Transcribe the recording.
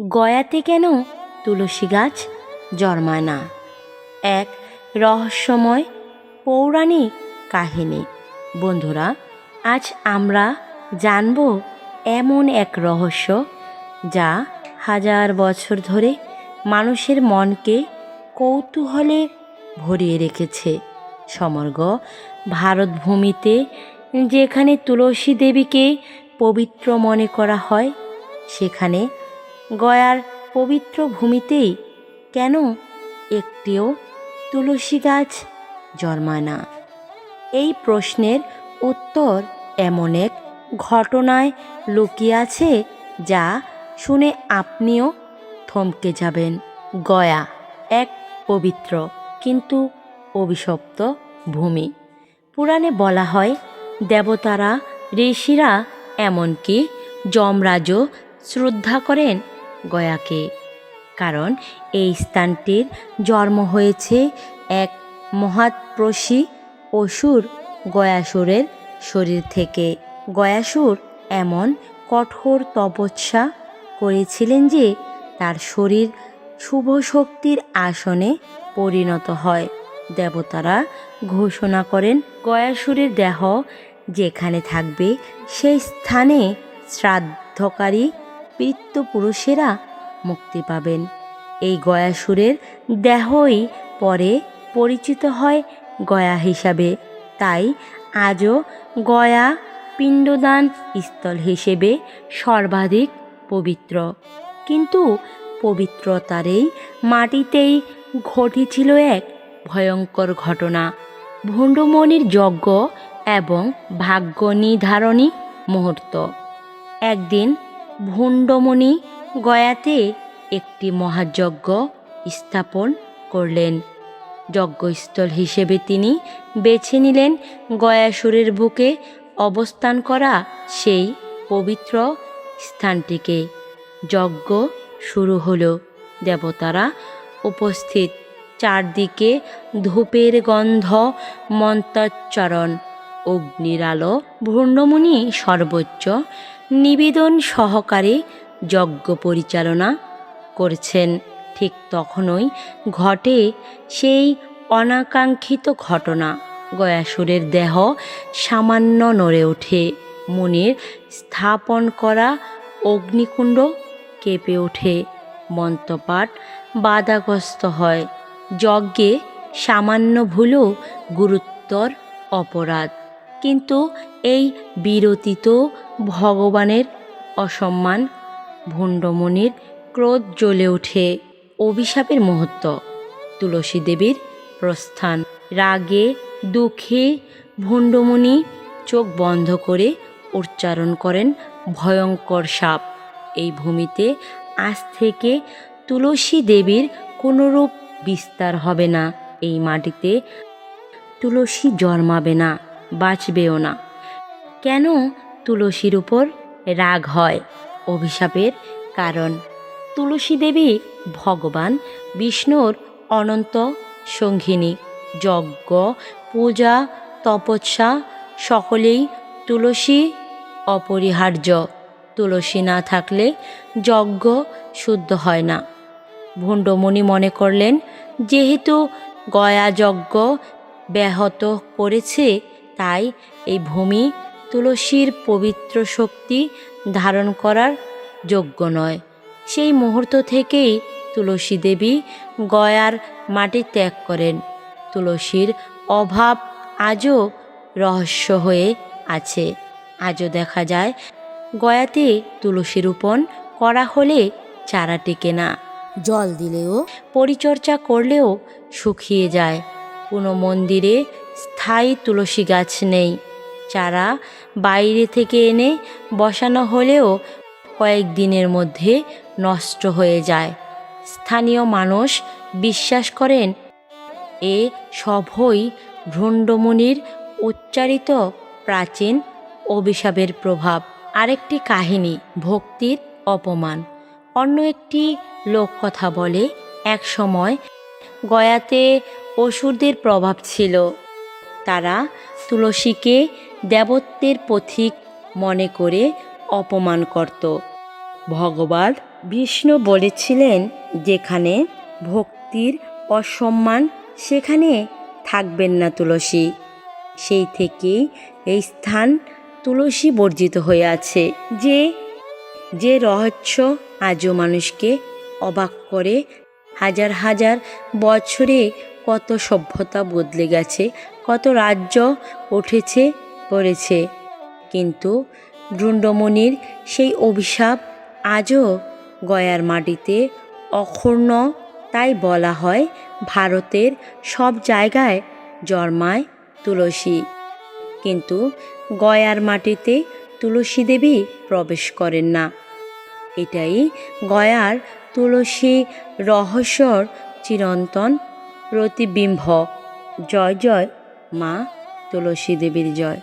গয়াতে কেন তুলসী গাছ জন্মায় না? এক, রহস্যময় পৌরাণিক কাহিনী। বন্ধুরা, আজ আমরা জানব এমন এক রহস্য যা হাজার বছর ধরে মানুষের মনকে কৌতূহলে ভরিয়ে রেখেছে। সমগ্র ভারতভূমিতে যেখানে তুলসী দেবীকে পবিত্র মনে করা হয়, সেখানে গয়ার পবিত্র ভূমিতেই কেন একটিও তুলসী গাছ জন্মায় না? এই প্রশ্নের উত্তর এমন এক ঘটনায় লুকিয়ে আছে যা শুনে আপনিও থমকে যাবেন। গয়া এক পবিত্র কিন্তু অভিশপ্ত ভূমি। পুরাণে বলা হয়, দেবতারা, ঋষিরা এমনকি যমরাজও শ্রদ্ধা করেন গয়াকে। কারণ এই স্থানটির জন্ম হয়েছে এক মহাৎপ্রসী অসুর গয়াসুরের শরীর থেকে। গয়াসুর এমন কঠোর তপস্যা করেছিলেন যে তার শরীর শুভ শক্তির আসনে পরিণত হয়। দেবতারা ঘোষণা করেন, গয়াসুরের দেহ যেখানে থাকবে সেই স্থানে শ্রাদ্ধকারী পিতৃপুরুষেরা মুক্তি পাবেন। এই গয়াসুরের দেহই পরে পরিচিত হয় গয়া হিসাবে। তাই আজও গয়া পিণ্ডদান স্থল হিসেবে সর্বাধিক পবিত্র। কিন্তু পবিত্রতারেই মাটিতেই ঘটেছিল এক ভয়ঙ্কর ঘটনা। ভণ্ডমণির যজ্ঞ এবং ভাগ্য নির্ধারণী মুহূর্ত। একদিন ভণ্ডমণি গয়াতে একটি মহাযজ্ঞ স্থাপন করলেন। যজ্ঞস্থল হিসেবে তিনি বেছে নিলেন গয়াসুরের বুকে অবস্থান করা সেই পবিত্র স্থানটিকে। যজ্ঞ শুরু হলো। দেবতারা উপস্থিত। চারদিকে ধূপের গন্ধ, মন্ত্রোচ্চারণ, অগ্নির আলো। ভূর্ণমণি সর্বোচ্চ নিবেদন সহকারে যজ্ঞ পরিচালনা করছেন। ঠিক তখনই ঘটে সেই অনাকাঙ্ক্ষিত ঘটনা। গয়াসুরের দেহ সামান্য নড়ে ওঠে। মুনির স্থাপন করা অগ্নিকুণ্ড কেঁপে ওঠে। মন্ত্রপাঠ বাধাগ্রস্ত হয়। যজ্ঞে সামান্য ভুলও গুরুত্বর অপরাধ। কিন্তু এই বিরতি তো ভগবানের অসম্মান ভণ্ডমণির ক্রোধ জ্বলে ওঠে। অভিশাপের মুহূর্ত তুলসী দেবীর প্রস্থান। রাগে, দুঃখে ভণ্ডমণি চোখ বন্ধ করে উচ্চারণ করেন ভয়ঙ্কর সাপ। এই ভূমিতে আজ থেকে তুলসী দেবীর কোনো রূপ বিস্তার হবে না। এই মাটিতে তুলসী জন্মাবে না। বাঁচবেও না। কেন তুলসীর উপর রাগ হয়? অভিশাপের কারণ। তুলসী দেবী ভগবান, বিষ্ণুর অনন্ত সঙ্গিনী, যজ্ঞ, পূজা, তপস্যা, সকলেই তুলসী অপরিহার্য। তুলসী না থাকলে যজ্ঞ শুদ্ধ হয় না। ভণ্ডমণি মনে করলেন, যেহেতু গয়া যজ্ঞ ব্যাহত করেছে তাই এই ভূমি তুলসীর পবিত্র শক্তি ধারণ করার যোগ্য নয়। সেই মুহূর্ত থেকেই তুলসী দেবী গয়ার মাটি ত্যাগ করেন। তুলসীর অভাব আজও রহস্য হয়ে আছে। আজও দেখা যায়, গয়াতে তুলসী রোপণ করা হলে চারা টেকে না। জল দিলেও, পরিচর্যা করলেও শুকিয়ে যায়। কোনো মন্দিরে স্থায়ী তুলসী গাছ নেই। চারা বাইরে থেকে এনে বসানো হলেও কয়েকদিনের মধ্যে নষ্ট হয়ে যায়। স্থানীয় মানুষ বিশ্বাস করেন, এ সভই ভ্রণ্ডমণির উচ্চারিত প্রাচীন অভিশাপের প্রভাব। আরেকটি কাহিনী, ভক্তির অপমান। অন্য একটি লোককথা বলে, এক সময় গয়াতে অসুরদের প্রভাব ছিল। তারা তুলসীকে দেবত্বের পথিক মনে করে অপমান করত। ভগবান বিষ্ণু বলেছিলেন, যেখানে ভক্তির অসম্মান, সেখানে থাকবেন না তুলসী। সেই থেকেই এই স্থান তুলসী বর্জিত হয়ে আছে। যে যে রহস্য আজও মানুষকে অবাক করে, হাজার হাজার বছরে কত সভ্যতা বদলে গেছে, কত রাজ্য উঠেছে, পড়েছে। কিন্তু ভ্রুণ্ডমণির সেই অভিশাপ আজও গয়ার মাটিতে অক্ষুণ্ণ তাই বলা হয় ভারতের সব জায়গায় জন্মায় তুলসী। কিন্তু গয়ার মাটিতে তুলসী দেবী প্রবেশ করেন না। এটাই গয়ার তুলসী রহস্যর চিরন্তন প্রতিবিম্ব। জয় জয় মা তুলসী দেবীর জয়।